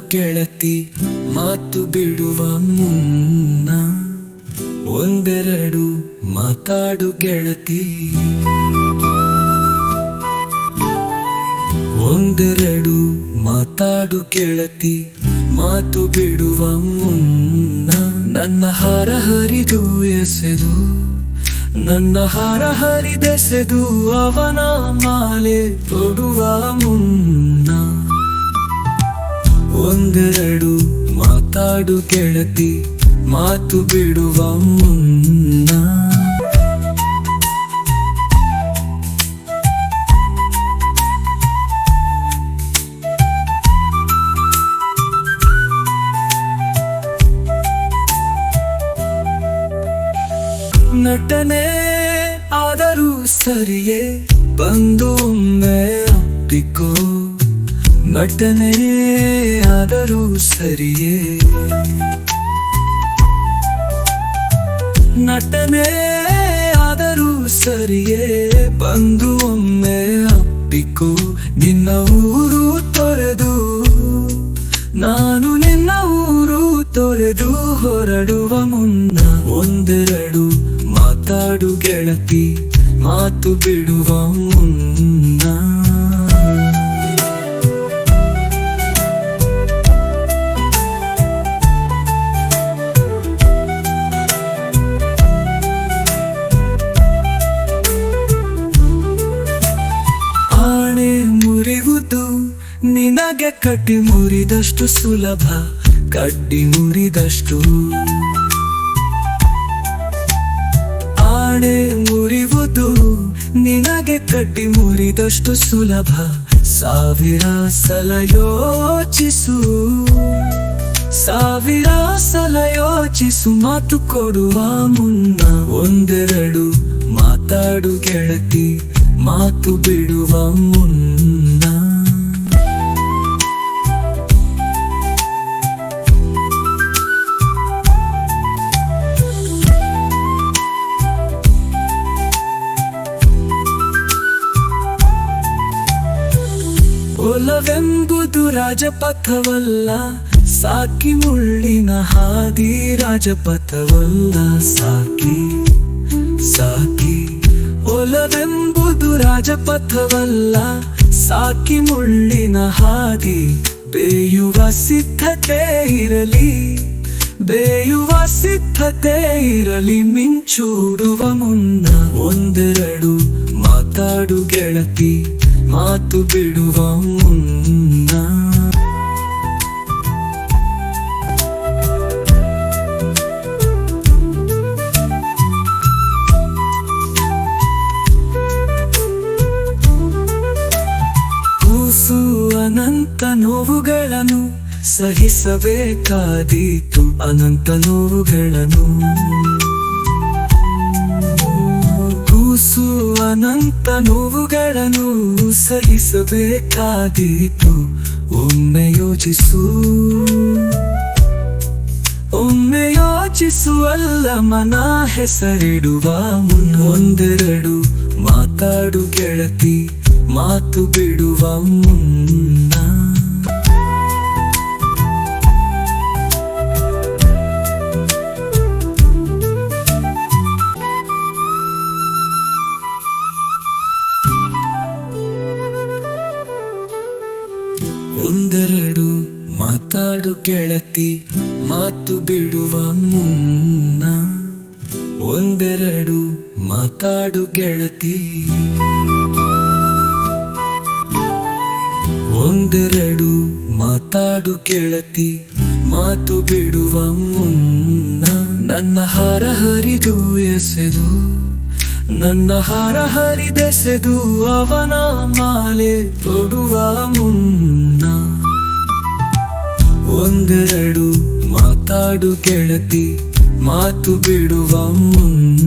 ಗೆಳತಿ ಮಾತು ಬಿಡುವ ಮುನ್ನ ಒಂದೆರಡು ಮಾತಾಡು ಗೆಳತಿ ಒಂದೆರಡು ಮಾತಾಡು ಗೆಳತಿ ಮಾತು ಬಿಡುವ ಮುನ್ನ ನನ್ನ ಹಾರ ಹರಿದು ಎಸೆದು, ನನ್ನ ಹಾರ ಹರಿದೆಸೆದು ಅವನ ಮಾಲೆ ತೊಡುವ ಮುನ್ನ ಒಂದೆರಡು ಮಾತಾಡು ಕೆಳತಿ ಮಾತು ಬಿಡುವ ಮುನ್ನ. ನಟನೆ ಆದರೂ ಸರಿಯೇ ಬಂದು ಒಮ್ಮೆ ಅಪ್ಪಿಕೋ. ನಟನೆ ಆದರೂ ಸರಿಯೇ? ನಟನೆ ಆದರೂ ಸರಿಯೇ? ಬಂದು ಒಮ್ಮೆ ಅಪ್ಪಿಕು, ನಿನ್ನ ಊರು ತೊರೆದು. ನಾನು ನಿನ್ನ ಊರು ತೊರೆದು ಹೊರಡುವ ಮುನ್ನ ಒಂದೆರಡು ಮಾತಾಡು ಗೆಳತಿ, ಮಾತು ಬಿಡುವ ಮುನ್ನ. ಮುರಿಯುವುದು ನಿನಗೆ ಕಟ್ಟಿ ಮುರಿದಷ್ಟು ಸುಲಭ, ಕಟ್ಟಿ ಮುರಿದಷ್ಟು. ಆಣೆ ಮುರಿವುದು ನಿನಗೆ ಕಟ್ಟಿ ಮುರಿದಷ್ಟು ಸುಲಭ, ಸಾವಿರ ಸಲ ಯೋಚಿಸು. ಸಾವಿರ ಸಲ ಯೋಚಿಸು, ಮಾತು ಕೊಡುವ ಮುನ್ನ ಒಂದೆರಡು ಮಾತಾಡು ಗೆಳತಿ, ಮಾತು ಬಿಡುವ ಮುನ್ನ. ಒಲವೆಂಬುದು ರಾಜಪಥವಲ್ಲ. ಸಾಕಿ ಮುಳ್ಳಿನ ಹಾದಿ ರಾಜಪಥವಲ್ಲ. ಸಾಕಿ ಸಾಕಿ, ಒಲವೆಂಬುದು ರಾಜಪಥವಲ್ಲ. ಸಾಕಿ ಮುಳ್ಳಿನ ಹಾದಿ ಬೇಯುವ ಸಿದ್ಧತೆ ಇರಲಿ. ಬೇಯುವ ಸಿದ್ಧತೆ ಇರಲಿ. ಮಿಂಚೂಡುವ ಮುನ್ನ ಒಂದೆರಡು ಮಾತಾಡು ಗೆಳತಿ. ಮಾತು ಬಿಡುವ ಮುನ್ನ ಕೂಸು ಅನಂತ ನೋವುಗಳನ್ನು ಸಹಿಸಬೇಕಾದೀತು ಅನಂತ ನೋವುಗಳನ್ನು ಕೂಸು ಅನಂತ ನೋವುಗಳನ್ನು ಸಹಿಸಬೇಕಾದೀತು. ಒಮ್ಮೆ ಯೋಚಿಸು. ಒಮ್ಮೆ ಯೋಚಿಸುವಲ್ಲ ಮನ ಹೆಸರಿಡುವ ಮುನ್ನೊಂದೆರಡು ಮಾತಾಡು ಗೆಳತಿ, ಮಾತು ಬಿಡುವ ಮುನ್ನ. ಒಂದೆರಡು ಮಾತಾಡು ಕೆಳತಿ, ಮಾತು ಬಿಡುವ ಮುನ್ನ. ಒಂದೆರಡು ಮಾತಾಡು ಗೆಳತಿ ಒಂದೆರಡು ಮಾತಾಡು ಕೆಳತಿ, ಮಾತು ಬಿಡುವ ಮುನ್ನ. ನನ್ನ ಹಾರ ಹರಿದು ಎಸೆದು, ನನ್ನ ಹಾರ ಹರಿದೆಸೆದು ಅವನ ಮಾಲೆ ತೊಡುವ ಮುನ್ನ. ಒಂದೆರಡು ಮಾತಾಡು ಗೆಳತಿ ಮಾತು ಬಿಡುವ ಮುನ್ನ